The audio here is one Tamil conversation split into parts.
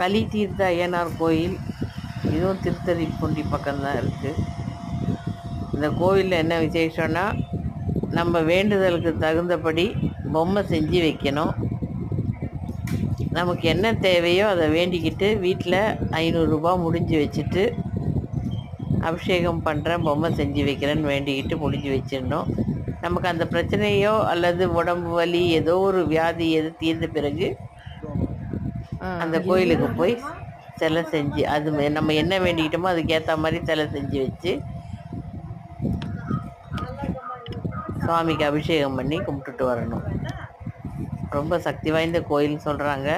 களி தீர்த்த ஐயனார் கோயில். இதுவும் திருத்தறிப்பூண்டி பக்கம்தான் இருக்குது இந்த கோவிலில் என்ன விசேஷம்னா நம்ம வேண்டுதலுக்கு தகுந்தபடி பொம்மை செஞ்சு வைக்கணும். நமக்கு என்ன தேவையோ அதை வேண்டிக்கிட்டு வீட்டில் ஐநூறுரூபா முடிஞ்சு வச்சுட்டு அபிஷேகம் பண்ணுறேன் பொம்மை செஞ்சு வைக்கிறேன்னு வேண்டிக்கிட்டு முடிஞ்சு வச்சிடணும். நமக்கு அந்த பிரச்சனையோ அல்லது உடம்பு வலி ஏதோ ஒரு வியாதி எது தீர்ந்த பிறகு அந்த கோயிலுக்கு போய் சிலை செஞ்சு அது நம்ம என்ன வேண்டிக்கிட்டோமோ அதுக்கேற்ற மாதிரி சிலை செஞ்சு வச்சு சுவாமிக்கு அபிஷேகம் பண்ணி கும்பிட்டுட்டு வரணும். ரொம்ப சக்தி வாய்ந்த கோயில்னு சொல்கிறாங்க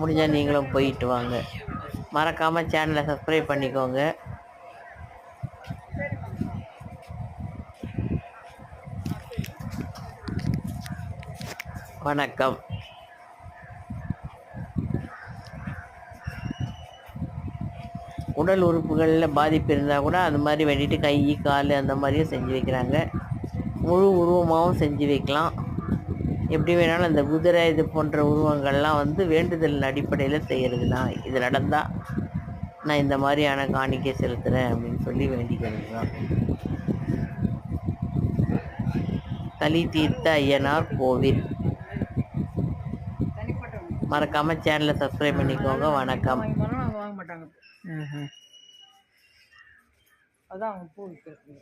முடிஞ்சால் நீங்களும் போயிட்டு வாங்க. மறக்காமல் சேனலை சப்ஸ்கிரைப் பண்ணிக்கோங்க. வணக்கம். உடல் உறுப்புகளில் பாதிப்பு இருந்தால் கூட அது மாதிரி வேண்டிட்டு கை கால் அந்த மாதிரியும் செஞ்சு வைக்கிறாங்க. முழு உருவமாகவும் செஞ்சு வைக்கலாம். எப்படி வேணாலும் அந்த குதிரை இது போன்ற உருவங்கள்லாம் வந்து வேண்டுதல் அடிப்படையில் செய்கிறது தான் இது நடந்தால் நான் இந்த மாதிரியான காணிக்கை செலுத்துகிறேன் அப்படின்னு சொல்லி வேண்டிக்கிறது தான் களி தீர்த்த ஐயனார் கோவில். மறக்காமல் சேனலை சப்ஸ்கிரைப் பண்ணிக்கோங்க. வணக்கம். அவங்க வாங்க மாட்டாங்க. அதான் அவங்க பூ விற்கிறது